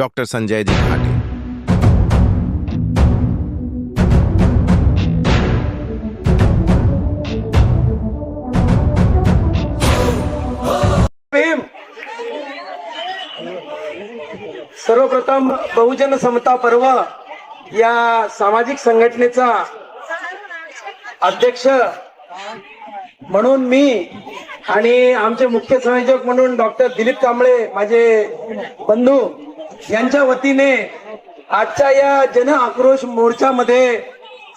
Doctor Sanjayji घाटे. सर्वप्रथम बहुजन समता पर्व या सामाजिक संघटनेचा अध्यक्ष म्हणून मी आणि आमचे मुख्य संयोजक म्हणून डॉक्टर दिलीप कांबळे माझे बंधू यांच्या वतीने आजच्या या जन आक्रोश मोर्चामध्ये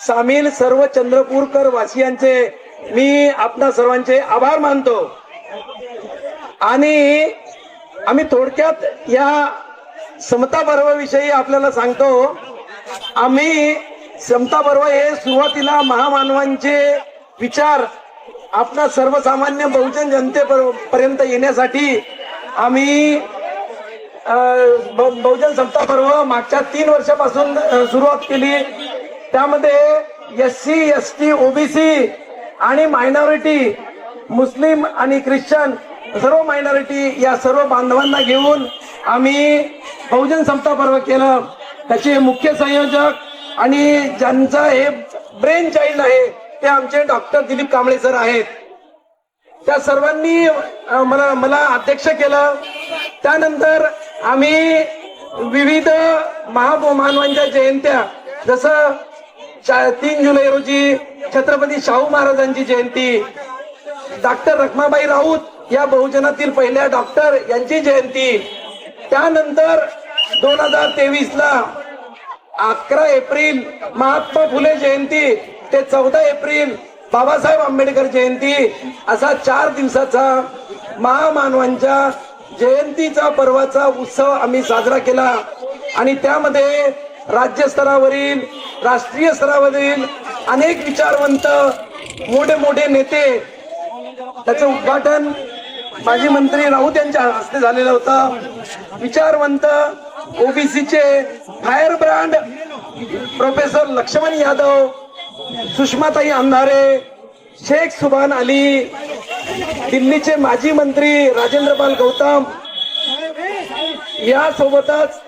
सामील सर्व चंद्रपूरकर वासियांचे मी आपणा सर्वांचे आभार मानतो. आणि आम्ही थोडक्यात या समता पर्वाविषयी आपल्याला सांगतो आम्ही समता पर्व हे सुरुवातीला महामानवांचे विचार आपणा सर्वसामान्य बहुजन जनतेपर्यंत येण्यासाठी आम्ही बहुजन समता पर्व मागच्या तीन वर्षापासून सुरुवात केली. त्यामध्ये S C S T OBC आणि मायनॉरिटी मुस्लिम आणि ख्रिश्चन सर्व मायनॉरिटी या सर्व बांधवांना घेऊन आम्ही बहुजन समता पर्व केलं. त्याचे मुख्य संयोजक आणि ज्यांचा हे ब्रेन चाइल्ड आहे ते आमचे डॉक्टर दिलीप कांबळे सर आहेत. त्या सर्वांनी मला मला अध्यक्ष केलं. त्यानंतर आम्ही विविध महामानवांच्या जयंत्या जसं तीन जुलै रोजी छत्रपती शाहू महाराजांची जयंती डॉक्टर रखमाबाई राऊत या बहुजनातील पहिल्या डॉक्टर यांची जयंती त्यानंतर दोन हजार तेवीस ला अकरा एप्रिल महात्मा फुले जयंती ते चौदा एप्रिल बाबासाहेब आंबेडकर जयंती असा चार दिवसाचा महामानवांच्या जयंतीचा पर्वाचा उत्सव आम्ही साजरा केला. आणि त्यामध्ये राज्यस्तरावरील राष्ट्रीय स्तरावरील अनेक विचारवंत मोठे मोठे नेते त्याचं उद्घाटन माजी मंत्री राऊत यांच्या हस्ते झालेलं होतं. विचारवंत ओबीसीचे fire brand professor Laxman Yadav सुषमाताई Andhare Shaikh Subhan Ali दिल्लीचे माजी मंत्री राजेंद्रपाल गौतम यासोबतच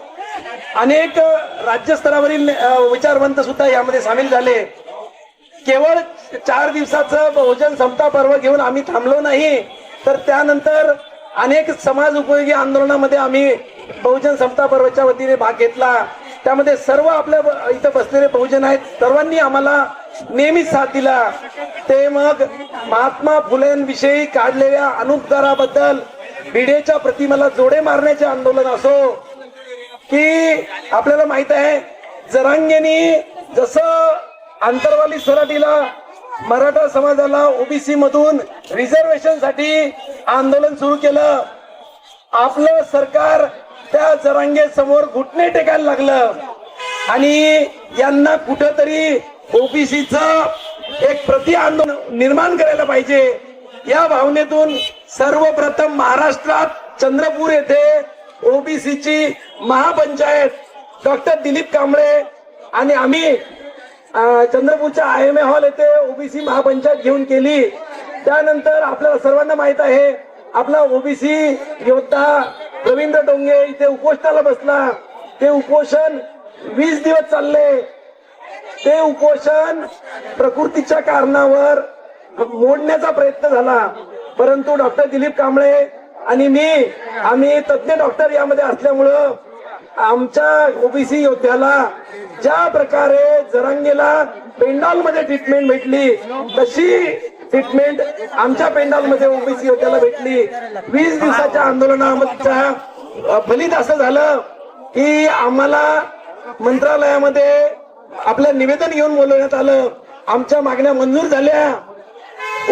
अनेक राज्यस्तरावरील विचारवंत सुद्धा यामध्ये सामील झाले. केवळ चार दिवसाचं बहुजन समता पर्व घेऊन आम्ही थांबलो नाही तर त्यानंतर अनेक समाज उपयोगी आंदोलनामध्ये आम्ही बहुजन समता पर्वच्या वतीने भाग घेतला. त्यामध्ये सर्व आपल्या ब- इथं बसलेले बहुजन आहेत. सर्वांनी आम्हाला नेहमीच साथ दिला. ते मग महात्मा फुलेंविषयी काढलेल्या अनुद्गाराबद्दल भिडेच्या प्रतिमेला जोडे मारण्याचे आंदोलन असो की आपल्याला माहीत आहे जरांगेनी जसं आंतरवाली सराटीला मराठा समाजाला ओबीसी मधून रिझर्वेशनसाठी आंदोलन सुरू केलं आपलं सरकार त्या जरांगे समोर घुटणे टेकायला लागलं आणि यांना कुठंतरी ओबीसीचा एक प्रति आंदोलन निर्माण करायला पाहिजे. या भावनेतून सर्वप्रथम महाराष्ट्रात चंद्रपूर येथे ओबीसीची महापंचायत डॉक्टर दिलीप कांबळे आणि आम्ही चंद्रपूरच्या आय एम ए हॉल येथे ओबीसी महापंचायत घेऊन केली. त्यानंतर आपल्याला सर्वांना माहीत आहे आपला ओबीसी योद्धा रवींद्र डोंगे इथे उपोषणाला बसला. ते उपोषण वीस दिवस चालले. ते उपोषण प्रकृतीच्या कारणावर मोडण्याचा प्रयत्न झाला. परंतु डॉक्टर दिलीप कांबळे आणि मी आम्ही तज्ञ डॉक्टर यामध्ये असल्यामुळं आमच्या ओबीसी योद्ध्याला ज्या प्रकारे जरांगेला पेंडॉलमध्ये ट्रीटमेंट भेटली तशी ट्रीटमेंट आमच्या पेंडॉलमध्ये ओबीसी योद्ध्याला भेटली. वीस दिवसाच्या आंदोलनाच्या फलित असं झालं की आम्हाला मंत्रालयामध्ये आपलं निवेदन घेऊन बोलवण्यात आलं. आमच्या मागण्या मंजूर झाल्या.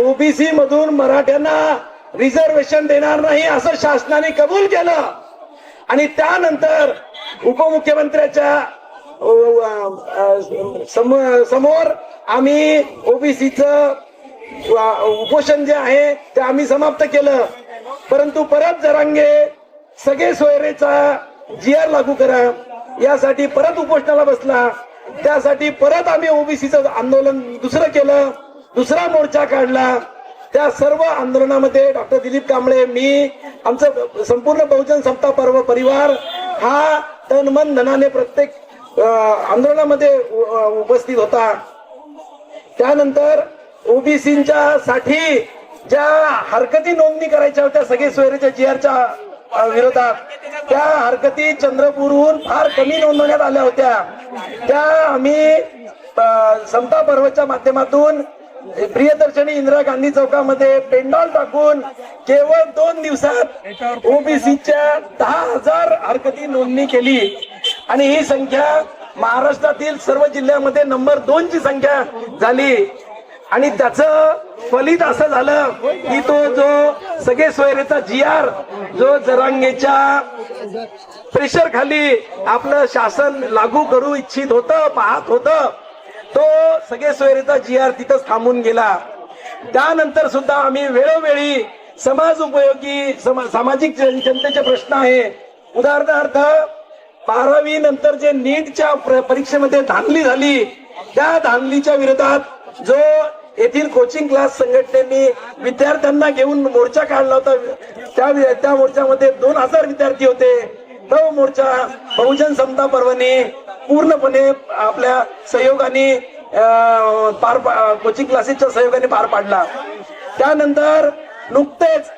ओबीसी मधून मराठ्यांना रिझर्वेशन देणार नाही असं शासनाने कबूल केलं. आणि त्यानंतर उपमुख्यमंत्र्याच्या सम- समोर आम्ही ओबीसीच उपोषण जे आहे ते आम्ही समाप्त केलं. परंतु परत जरांगे सगळे सोयरेचा जी आर लागू करा. यासाठी परत उपोषणाला बसला. त्यासाठी परत आम्ही ओबीसीचं आंदोलन दुसरं केलं दुसरा मोर्चा काढला. त्या सर्व आंदोलनामध्ये डॉक्टर दिलीप कांबळे मी आमचं संपूर्ण बहुजन समता पर्व परिवार हा तन मन धनाने प्रत्येक आंदोलनामध्ये उपस्थित होता. त्यानंतर ओबीसीच्या साठी ज्या हरकती नोंदणी करायच्या होत्या सगळे सोयरेच्या जीआरच्या विरोधात. त्या हरकती चंद्रपूरहून फार कमी नोंदवण्यात आल्या होत्या. त्या आम्ही समता पर्वच्या माध्यमातून प्रियदर्शनी इंदिरा गांधी चौकामध्ये पेंडॉल टाकून केवळ दोन दिवसात ओबीसीच्या दहा हजार हरकती नोंदणी केली. आणि ही संख्या महाराष्ट्रातील सर्व जिल्ह्यामध्ये नंबर दोन ची संख्या झाली. आणि त्याचं फलित असं झालं की तो जो सगळे सोयरेचा जी आर जो जरांगेच्या प्रेशर खाली आपलं शासन लागू करू इच्छित होतं पाहत होतं तो सगळे सोयरेचा जी आर तिथंच थांबून गेला. त्यानंतर सुद्धा आम्ही वेळोवेळी समाज उपयोगी समा- सामाजिक जनतेचे प्रश्न आहे. उदाहरणार्थ बारावी नंतर जे नीटच्या प्र- परीक्षेमध्ये धांदली झाली त्या धांदलीच्या विरोधात जो येथील कोचिंग क्लास संघटनेने विद्यार्थ्यांना घेऊन मोर्चा काढला होता. त्या त्या मोर्चामध्ये दोन हजार विद्यार्थी होते. तो मोर्चा बहुजन समता पर्वने पूर्णपणे आपल्या सहयोगाने पार पा- कोचिंग क्लासेसच्या सहयोगाने पार पाडला. त्यानंतर नुकतेच